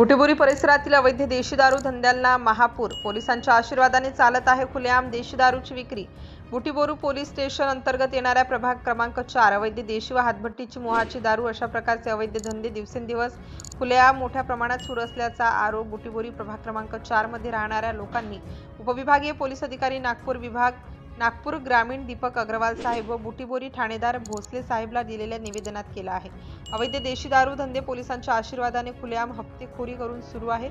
बुटीबुरी परिसरातील अवैध देशी दारू धंद्यांना महापूर. पोलिसांच्या आशीर्वादाने चालत आहे खुलेआम देशी दारूची विक्री. बुटीबोरू पोलीस स्टेशन अंतर्गत येणाऱ्या प्रभाग क्रमांक चार अवैध देशी व हातभट्टीची मोहाची दारू अशा प्रकारचे अवैध धंदे दिवसेंदिवस खुलेआम मोठ्या प्रमाणात सुरू असल्याचा आरोप बुटीबोरी प्रभाग क्रमांक चारमध्ये राहणाऱ्या लोकांनी. उपविभागीय पोलीस अधिकारी नागपूर विभाग नागपूर ग्रामीण दीपक अग्रवाल साहेब व बुटीबोरी ठाणेदार भोसले साहेबला दिलेल्या निवेदनात केला आहे. अवैध देशी दारू धंदे पोलिसांच्या आशीर्वादाने खुलेआम हप्तेखोरी करून सुरू आहे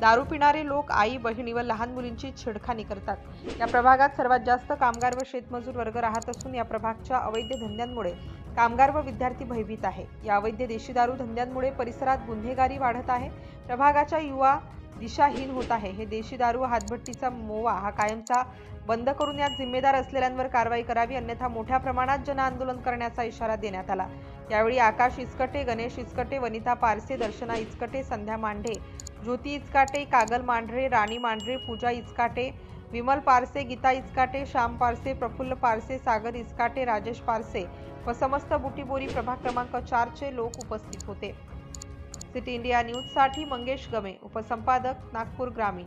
दारू पिणारे लोक आई बहिणी व लहान मुलींची छेडखानी करतात. या प्रभागात सर्वात जास्त कामगार व शेतमजूर वर्ग राहत असून या प्रभागच्या अवैध धंद्यांमुळे कामगार व विद्यार्थी भयभीत आहे. या अवैध देशी दारू धंद्यांमुळे परिसरात गुन्हेगारी वाढत आहे. प्रभागाच्या युवा दिशाहीन होत आहे. हे देशी दारू हातभट्टीचा मोवा हा कायमचा बंद करून यात जिम्मेदार असलेल्यांवर कारवाई करावी अन्यथा मोठ्या प्रमाणात जन आंदोलन करण्याचा इशारा देण्यात आला. यावेळी आकाश इचकटे गणेश इचकटे वनिता पारसे दर्शना इचकटे संध्या मांढे ज्योती इचकाटे कागल मांढरे राणी मांढरे पूजा इचकाटे विमल पारसे गीता इचकाटे श्याम पारसे प्रफुल्ल पारसे सागर इचकाटे राजेश पारसे व समस्त बुटीबोरी प्रभाग क्रमांक चारचे लोक उपस्थित होते. सिटी इंडिया न्यूजसाठी मंगेश गमे उपसंपादक नागपूर ग्रामीण.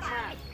सहा